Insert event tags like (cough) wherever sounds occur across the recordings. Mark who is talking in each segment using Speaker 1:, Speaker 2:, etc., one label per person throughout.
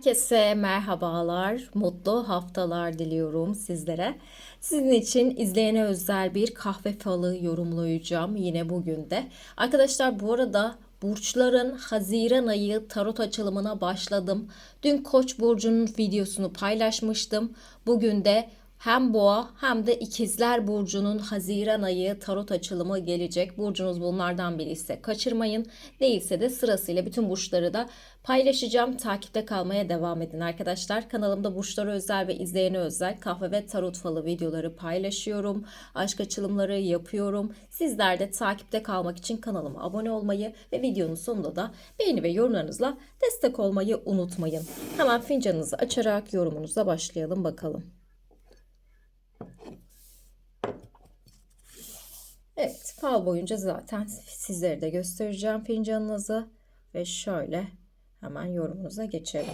Speaker 1: Herkese merhabalar, mutlu haftalar diliyorum sizlere. Sizin için izleyene özel bir kahve falı yorumlayacağım yine bugün de. Arkadaşlar bu arada burçların Haziran ayı tarot açılımına başladım. Dün Koç burcunun videosunu paylaşmıştım. Bugün de hem Boğa hem de İkizler Burcu'nun Haziran ayı tarot açılımı gelecek. Burcunuz bunlardan biri ise kaçırmayın. Değilse de sırasıyla bütün burçları da paylaşacağım. Takipte kalmaya devam edin arkadaşlar. Kanalımda burçlara özel ve izleyene özel kahve ve tarot falı videoları paylaşıyorum. Aşk açılımları yapıyorum. Sizler de takipte kalmak için kanalıma abone olmayı ve videonun sonunda da beğeni ve yorumlarınızla destek olmayı unutmayın. Hemen fincanınızı açarak yorumunuza başlayalım bakalım. Evet, fal boyunca zaten sizlere de göstereceğim fincanınızı ve şöyle hemen yorumunuza geçelim.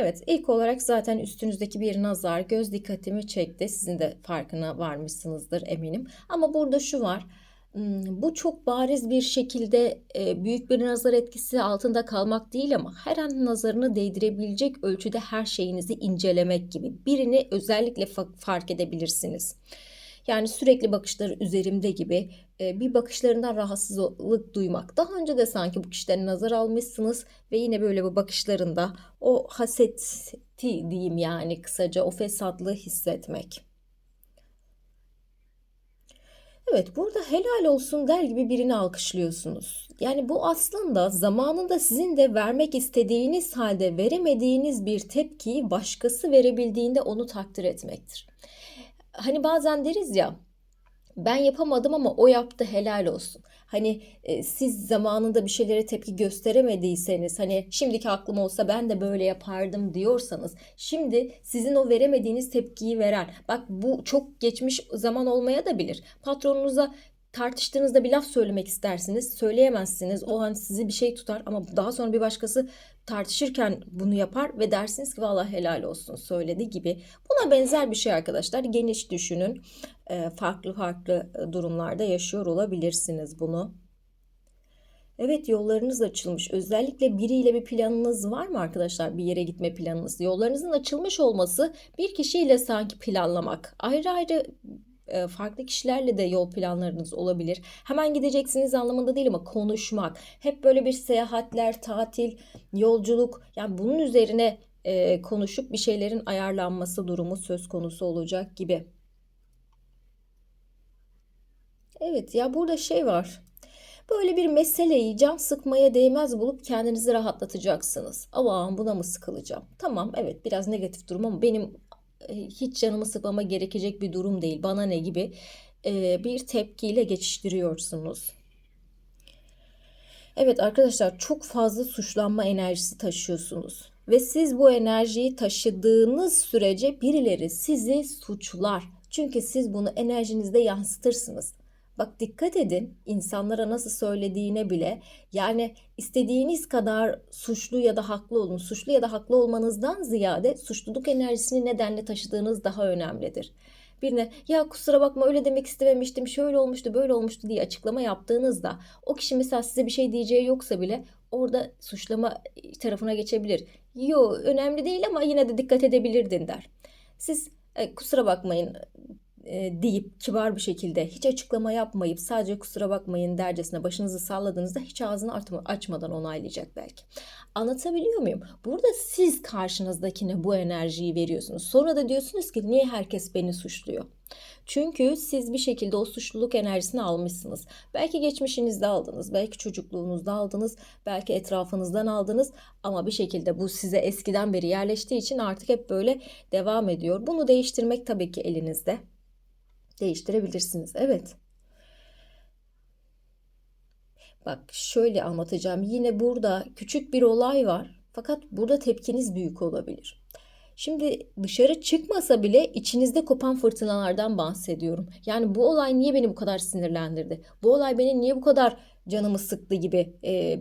Speaker 1: Evet, ilk olarak zaten üstünüzdeki bir nazar göz dikkatimi çekti. Sizin de farkına varmışsınızdır eminim. Ama burada şu var. Hmm, Bu çok bariz bir şekilde e, büyük bir nazar etkisi altında kalmak değil ama her an nazarını değdirebilecek ölçüde her şeyinizi incelemek gibi. Birini özellikle fa- fark edebilirsiniz. Yani sürekli bakışları üzerimde gibi e, bir bakışlarından rahatsızlık duymak. Daha önce de sanki bu kişiden nazar almışsınız ve yine böyle bu bakışlarında o haseti diyeyim yani kısaca o fesatlığı hissetmek. Evet, burada helal olsun der gibi birini alkışlıyorsunuz. Yani bu aslında zamanında sizin de vermek istediğiniz halde veremediğiniz bir tepkiyi başkası verebildiğinde onu takdir etmektir. Hani bazen deriz ya ben yapamadım ama o yaptı helal olsun. Hani e, siz zamanında bir şeylere tepki gösteremediyseniz hani şimdiki aklım olsa ben de böyle yapardım diyorsanız şimdi sizin o veremediğiniz tepkiyi veren bak bu çok geçmiş zaman olmaya da bilir. Patronunuza tartıştığınızda bir laf söylemek istersiniz. Söyleyemezsiniz. O an sizi bir şey tutar ama daha sonra bir başkası tartışırken bunu yapar ve dersiniz ki vallahi helal olsun söyledi gibi. Buna benzer bir şey arkadaşlar. Geniş düşünün. Ee, farklı farklı durumlarda yaşıyor olabilirsiniz bunu. Evet yollarınız açılmış. Özellikle biriyle bir planınız var mı arkadaşlar? Bir yere gitme planınız. Yollarınızın açılmış olması bir kişiyle sanki planlamak. Ayrı ayrı e, farklı kişilerle de yol planlarınız olabilir. Hemen gideceksiniz anlamında değil ama konuşmak. Hep böyle bir seyahatler, tatil, yolculuk yani bunun üzerine e, konuşup bir şeylerin ayarlanması durumu söz konusu olacak gibi. Evet ya burada şey var. Böyle bir meseleyi can sıkmaya değmez bulup kendinizi rahatlatacaksınız. Aman buna mı sıkılacağım? Tamam evet biraz negatif durum ama benim e, hiç canımı sıkmama gerekecek bir durum değil. Bana ne gibi e, bir tepkiyle geçiştiriyorsunuz. Evet arkadaşlar çok fazla suçlanma enerjisi taşıyorsunuz. Ve siz bu enerjiyi taşıdığınız sürece birileri sizi suçlar. Çünkü siz bunu enerjinizde yansıtırsınız. Bak dikkat edin insanlara nasıl söylediğine bile yani istediğiniz kadar suçlu ya da haklı olun. Suçlu ya da haklı olmanızdan ziyade suçluluk enerjisini nedenle taşıdığınız daha önemlidir. Birine ya kusura bakma öyle demek istememiştim şöyle olmuştu böyle olmuştu diye açıklama yaptığınızda o kişi mesela size bir şey diyeceği yoksa bile orada suçlama tarafına geçebilir. Yo önemli değil ama yine de dikkat edebilirdin der. Siz e, kusura bakmayın e, deyip kibar bir şekilde hiç açıklama yapmayıp sadece kusura bakmayın dercesine başınızı salladığınızda hiç ağzını açmadan onaylayacak belki. Anlatabiliyor muyum? Burada siz karşınızdakine bu enerjiyi veriyorsunuz. Sonra da diyorsunuz ki niye herkes beni suçluyor? Çünkü siz bir şekilde o suçluluk enerjisini almışsınız. Belki geçmişinizde aldınız, belki çocukluğunuzda aldınız, belki etrafınızdan aldınız ama bir şekilde bu size eskiden beri yerleştiği için artık hep böyle devam ediyor. Bunu değiştirmek tabii ki elinizde değiştirebilirsiniz. Evet. Bak şöyle anlatacağım. Yine burada küçük bir olay var. Fakat burada tepkiniz büyük olabilir. Şimdi dışarı çıkmasa bile içinizde kopan fırtınalardan bahsediyorum. Yani bu olay niye beni bu kadar sinirlendirdi? Bu olay beni niye bu kadar canımı sıktı gibi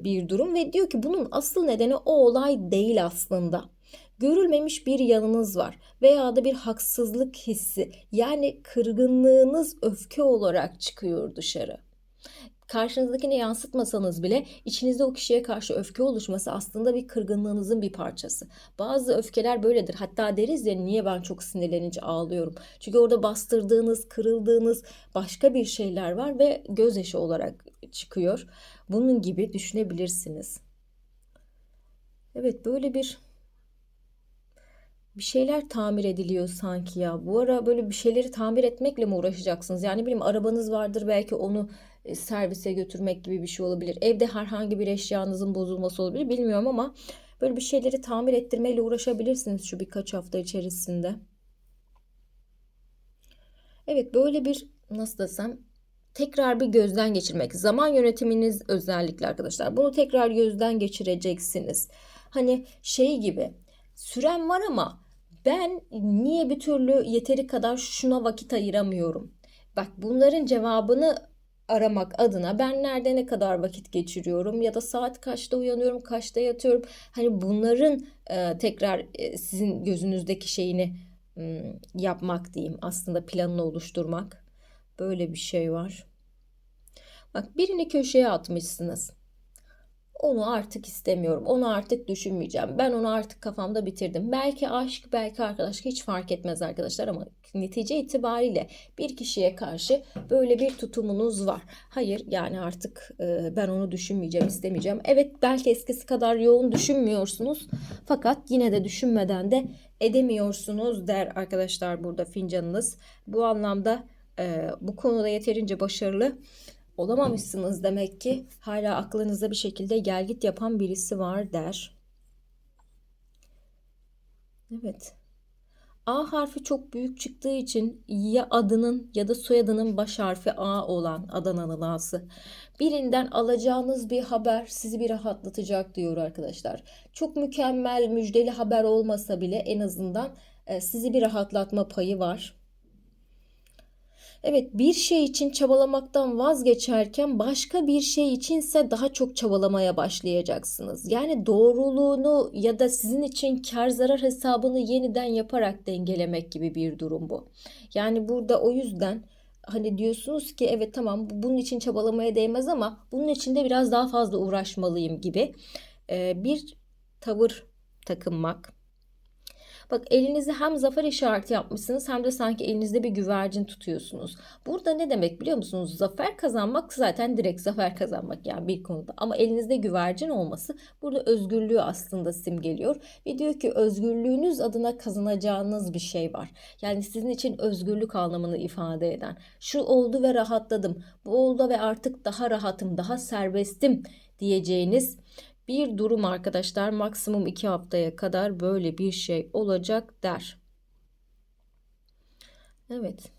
Speaker 1: bir durum ve diyor ki bunun asıl nedeni o olay değil aslında görülmemiş bir yanınız var veya da bir haksızlık hissi yani kırgınlığınız öfke olarak çıkıyor dışarı. karşınızdakine yansıtmasanız bile içinizde o kişiye karşı öfke oluşması aslında bir kırgınlığınızın bir parçası. Bazı öfkeler böyledir. Hatta deriz ya niye ben çok sinirlenince ağlıyorum. Çünkü orada bastırdığınız, kırıldığınız başka bir şeyler var ve gözyaşı olarak çıkıyor. Bunun gibi düşünebilirsiniz. Evet böyle bir bir şeyler tamir ediliyor sanki ya. Bu ara böyle bir şeyleri tamir etmekle mi uğraşacaksınız? Yani bileyim arabanız vardır belki onu e, servise götürmek gibi bir şey olabilir. Evde herhangi bir eşyanızın bozulması olabilir bilmiyorum ama böyle bir şeyleri tamir ettirmeyle uğraşabilirsiniz şu birkaç hafta içerisinde. Evet böyle bir nasıl desem tekrar bir gözden geçirmek. Zaman yönetiminiz özellikle arkadaşlar. Bunu tekrar gözden geçireceksiniz. Hani şey gibi süren var ama ben niye bir türlü yeteri kadar şuna vakit ayıramıyorum? Bak bunların cevabını aramak adına ben nerede ne kadar vakit geçiriyorum ya da saat kaçta uyanıyorum, kaçta yatıyorum. Hani bunların e, tekrar e, sizin gözünüzdeki şeyini m, yapmak diyeyim. Aslında planını oluşturmak. Böyle bir şey var. Bak birini köşeye atmışsınız. Onu artık istemiyorum. Onu artık düşünmeyeceğim. Ben onu artık kafamda bitirdim. Belki aşk, belki arkadaşlık hiç fark etmez arkadaşlar ama netice itibariyle bir kişiye karşı böyle bir tutumunuz var. Hayır yani artık e, ben onu düşünmeyeceğim, istemeyeceğim. Evet belki eskisi kadar yoğun düşünmüyorsunuz. Fakat yine de düşünmeden de edemiyorsunuz der arkadaşlar burada fincanınız. Bu anlamda e, bu konuda yeterince başarılı olamamışsınız demek ki hala aklınızda bir şekilde gelgit yapan birisi var der. Evet. A harfi çok büyük çıktığı için ya adının ya da soyadının baş harfi A olan Adana'nın A'sı. Birinden alacağınız bir haber sizi bir rahatlatacak diyor arkadaşlar. Çok mükemmel müjdeli haber olmasa bile en azından e, sizi bir rahatlatma payı var. Evet bir şey için çabalamaktan vazgeçerken başka bir şey içinse daha çok çabalamaya başlayacaksınız. Yani doğruluğunu ya da sizin için kar zarar hesabını yeniden yaparak dengelemek gibi bir durum bu. Yani burada o yüzden hani diyorsunuz ki evet tamam bunun için çabalamaya değmez ama bunun için de biraz daha fazla uğraşmalıyım gibi bir tavır takınmak Bak elinizi hem zafer işareti yapmışsınız hem de sanki elinizde bir güvercin tutuyorsunuz. Burada ne demek biliyor musunuz? Zafer kazanmak zaten direkt zafer kazanmak yani bir konuda. Ama elinizde güvercin olması burada özgürlüğü aslında simgeliyor. Ve diyor ki özgürlüğünüz adına kazanacağınız bir şey var. Yani sizin için özgürlük anlamını ifade eden. Şu oldu ve rahatladım. Bu oldu ve artık daha rahatım, daha serbestim diyeceğiniz bir durum arkadaşlar maksimum 2 haftaya kadar böyle bir şey olacak der. Evet.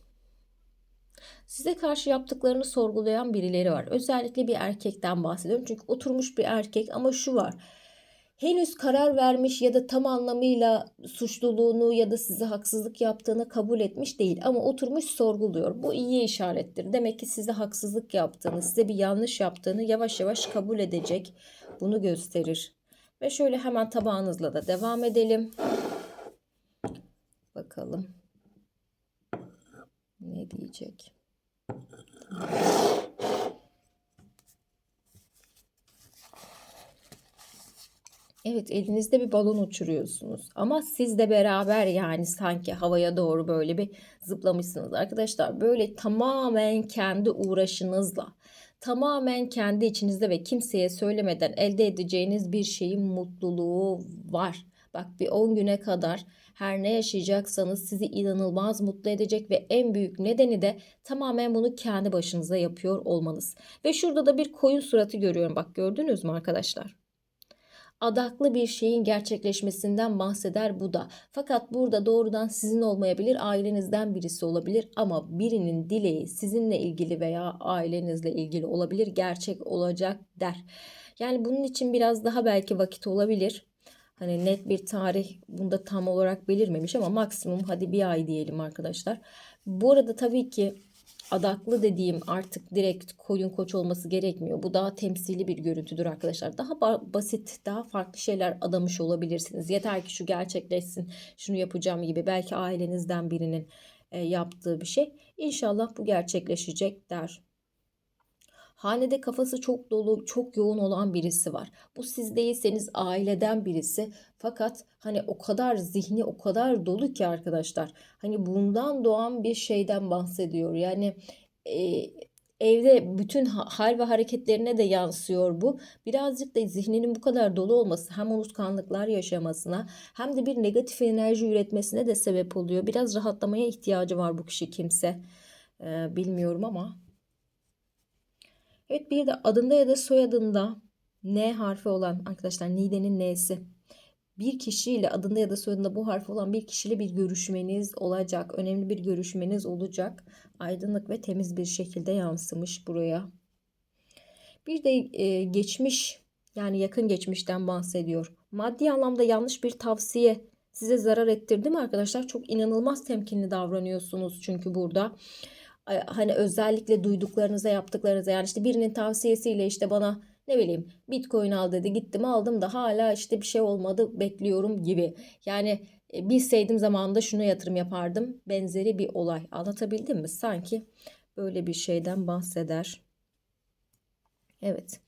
Speaker 1: Size karşı yaptıklarını sorgulayan birileri var. Özellikle bir erkekten bahsediyorum. Çünkü oturmuş bir erkek ama şu var. Henüz karar vermiş ya da tam anlamıyla suçluluğunu ya da size haksızlık yaptığını kabul etmiş değil ama oturmuş sorguluyor. Bu iyi işarettir. Demek ki size haksızlık yaptığını, size bir yanlış yaptığını yavaş yavaş kabul edecek bunu gösterir. Ve şöyle hemen tabağınızla da devam edelim. Bakalım. Ne diyecek? Evet elinizde bir balon uçuruyorsunuz ama siz de beraber yani sanki havaya doğru böyle bir zıplamışsınız arkadaşlar. Böyle tamamen kendi uğraşınızla tamamen kendi içinizde ve kimseye söylemeden elde edeceğiniz bir şeyin mutluluğu var. Bak bir 10 güne kadar her ne yaşayacaksanız sizi inanılmaz mutlu edecek ve en büyük nedeni de tamamen bunu kendi başınıza yapıyor olmanız. Ve şurada da bir koyun suratı görüyorum. Bak gördünüz mü arkadaşlar? Adaklı bir şeyin gerçekleşmesinden bahseder bu da. Fakat burada doğrudan sizin olmayabilir, ailenizden birisi olabilir ama birinin dileği sizinle ilgili veya ailenizle ilgili olabilir, gerçek olacak der. Yani bunun için biraz daha belki vakit olabilir. Hani net bir tarih bunda tam olarak belirmemiş ama maksimum hadi bir ay diyelim arkadaşlar. Bu arada tabii ki adaklı dediğim artık direkt koyun koç olması gerekmiyor. Bu daha temsili bir görüntüdür arkadaşlar. Daha basit, daha farklı şeyler adamış olabilirsiniz. Yeter ki şu gerçekleşsin, şunu yapacağım gibi. Belki ailenizden birinin e, yaptığı bir şey. İnşallah bu gerçekleşecek der. Hanede kafası çok dolu, çok yoğun olan birisi var. Bu siz değilseniz aileden birisi. Fakat hani o kadar zihni o kadar dolu ki arkadaşlar. Hani bundan doğan bir şeyden bahsediyor. Yani e, evde bütün hal ve hareketlerine de yansıyor bu. Birazcık da zihninin bu kadar dolu olması hem unutkanlıklar yaşamasına hem de bir negatif enerji üretmesine de sebep oluyor. Biraz rahatlamaya ihtiyacı var bu kişi kimse. Ee, bilmiyorum ama. Evet bir de adında ya da soyadında N harfi olan arkadaşlar Nide'nin N'si. Bir kişiyle adında ya da soyadında bu harf olan bir kişiyle bir görüşmeniz olacak. Önemli bir görüşmeniz olacak. Aydınlık ve temiz bir şekilde yansımış buraya. Bir de e, geçmiş yani yakın geçmişten bahsediyor. Maddi anlamda yanlış bir tavsiye size zarar ettirdi mi arkadaşlar? Çok inanılmaz temkinli davranıyorsunuz çünkü burada hani özellikle duyduklarınıza yaptıklarınıza yani işte birinin tavsiyesiyle işte bana ne bileyim bitcoin al dedi gittim aldım da hala işte bir şey olmadı bekliyorum gibi. Yani e, bilseydim zamanında şunu yatırım yapardım benzeri bir olay anlatabildim mi? Sanki böyle bir şeyden bahseder. Evet.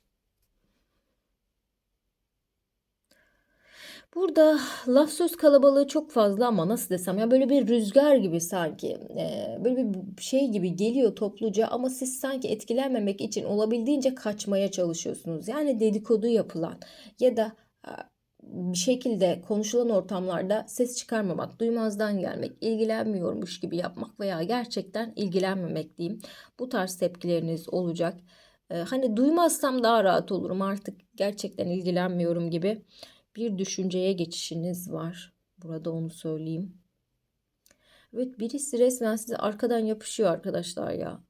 Speaker 1: Burada laf söz kalabalığı çok fazla ama nasıl desem ya böyle bir rüzgar gibi sanki e, böyle bir şey gibi geliyor topluca ama siz sanki etkilenmemek için olabildiğince kaçmaya çalışıyorsunuz. Yani dedikodu yapılan ya da bir şekilde konuşulan ortamlarda ses çıkarmamak, duymazdan gelmek, ilgilenmiyormuş gibi yapmak veya gerçekten ilgilenmemek diyeyim. Bu tarz tepkileriniz olacak. Hani duymazsam daha rahat olurum artık gerçekten ilgilenmiyorum gibi bir düşünceye geçişiniz var. Burada onu söyleyeyim. Evet birisi resmen size arkadan yapışıyor arkadaşlar ya.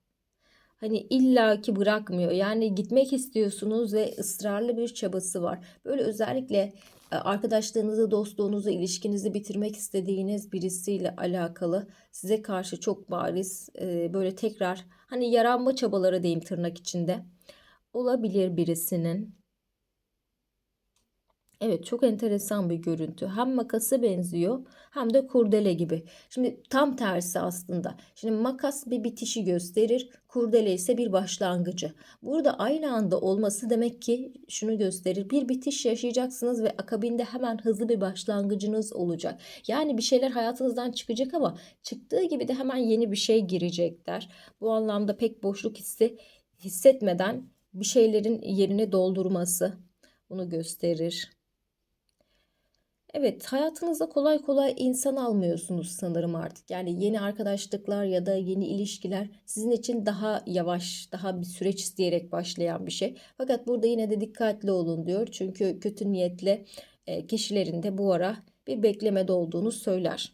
Speaker 1: Hani illaki bırakmıyor. Yani gitmek istiyorsunuz ve ısrarlı bir çabası var. Böyle özellikle e, arkadaşlığınızı, dostluğunuzu, ilişkinizi bitirmek istediğiniz birisiyle alakalı size karşı çok bariz e, böyle tekrar hani yaranma çabaları diyeyim tırnak içinde olabilir birisinin. Evet çok enteresan bir görüntü. Hem makası benziyor hem de kurdele gibi. Şimdi tam tersi aslında. Şimdi makas bir bitişi gösterir. Kurdele ise bir başlangıcı. Burada aynı anda olması demek ki şunu gösterir. Bir bitiş yaşayacaksınız ve akabinde hemen hızlı bir başlangıcınız olacak. Yani bir şeyler hayatınızdan çıkacak ama çıktığı gibi de hemen yeni bir şey girecekler. Bu anlamda pek boşluk hissi hissetmeden bir şeylerin yerini doldurması bunu gösterir. Evet, hayatınıza kolay kolay insan almıyorsunuz sanırım artık. Yani yeni arkadaşlıklar ya da yeni ilişkiler sizin için daha yavaş, daha bir süreç isteyerek başlayan bir şey. Fakat burada yine de dikkatli olun diyor. Çünkü kötü niyetli e, kişilerin de bu ara bir beklemede olduğunu söyler.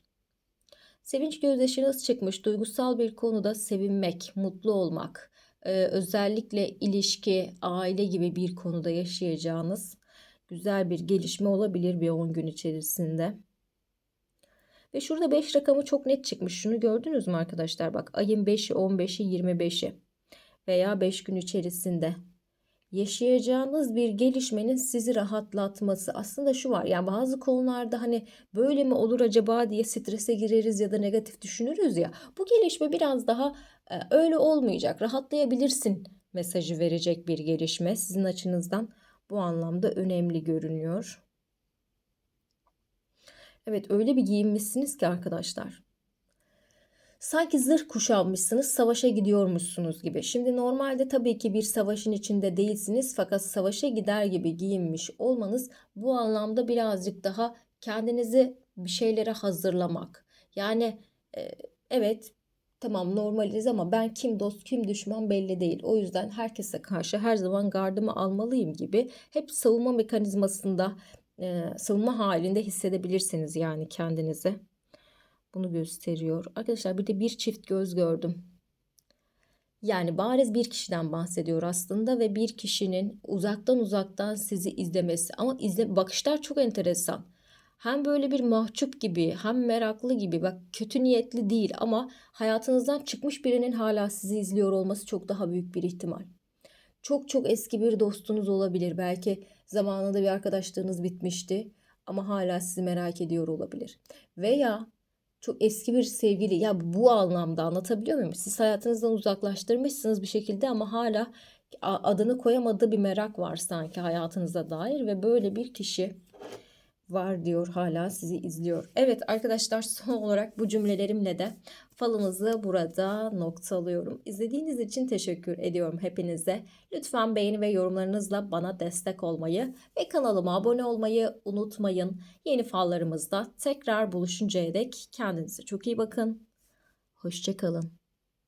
Speaker 1: Sevinç gözyaşınız çıkmış. Duygusal bir konuda sevinmek, mutlu olmak, e, özellikle ilişki, aile gibi bir konuda yaşayacağınız güzel bir gelişme olabilir bir 10 gün içerisinde. Ve şurada 5 rakamı çok net çıkmış. Şunu gördünüz mü arkadaşlar? Bak ayın 5'i, 15'i, 25'i veya 5 gün içerisinde yaşayacağınız bir gelişmenin sizi rahatlatması. Aslında şu var yani bazı konularda hani böyle mi olur acaba diye strese gireriz ya da negatif düşünürüz ya. Bu gelişme biraz daha e, öyle olmayacak. Rahatlayabilirsin mesajı verecek bir gelişme sizin açınızdan bu anlamda önemli görünüyor. Evet öyle bir giyinmişsiniz ki arkadaşlar. Sanki zırh kuşanmışsınız, savaşa gidiyormuşsunuz gibi. Şimdi normalde tabii ki bir savaşın içinde değilsiniz fakat savaşa gider gibi giyinmiş olmanız bu anlamda birazcık daha kendinizi bir şeylere hazırlamak. Yani e, evet Tamam normaliz ama ben kim dost kim düşman belli değil. O yüzden herkese karşı her zaman gardımı almalıyım gibi hep savunma mekanizmasında e, savunma halinde hissedebilirsiniz yani kendinizi. Bunu gösteriyor. Arkadaşlar bir de bir çift göz gördüm. Yani bariz bir kişiden bahsediyor aslında ve bir kişinin uzaktan uzaktan sizi izlemesi. Ama izle bakışlar çok enteresan hem böyle bir mahcup gibi hem meraklı gibi bak kötü niyetli değil ama hayatınızdan çıkmış birinin hala sizi izliyor olması çok daha büyük bir ihtimal. Çok çok eski bir dostunuz olabilir. Belki zamanında bir arkadaşlığınız bitmişti ama hala sizi merak ediyor olabilir. Veya çok eski bir sevgili ya bu anlamda anlatabiliyor muyum? Siz hayatınızdan uzaklaştırmışsınız bir şekilde ama hala adını koyamadığı bir merak var sanki hayatınıza dair ve böyle bir kişi var diyor hala sizi izliyor. Evet arkadaşlar (laughs) son olarak bu cümlelerimle de falınızı burada noktalıyorum. İzlediğiniz için teşekkür ediyorum hepinize. Lütfen beğeni ve yorumlarınızla bana destek olmayı ve kanalıma abone olmayı unutmayın. Yeni fallarımızda tekrar buluşuncaya dek kendinize çok iyi bakın. Hoşçakalın.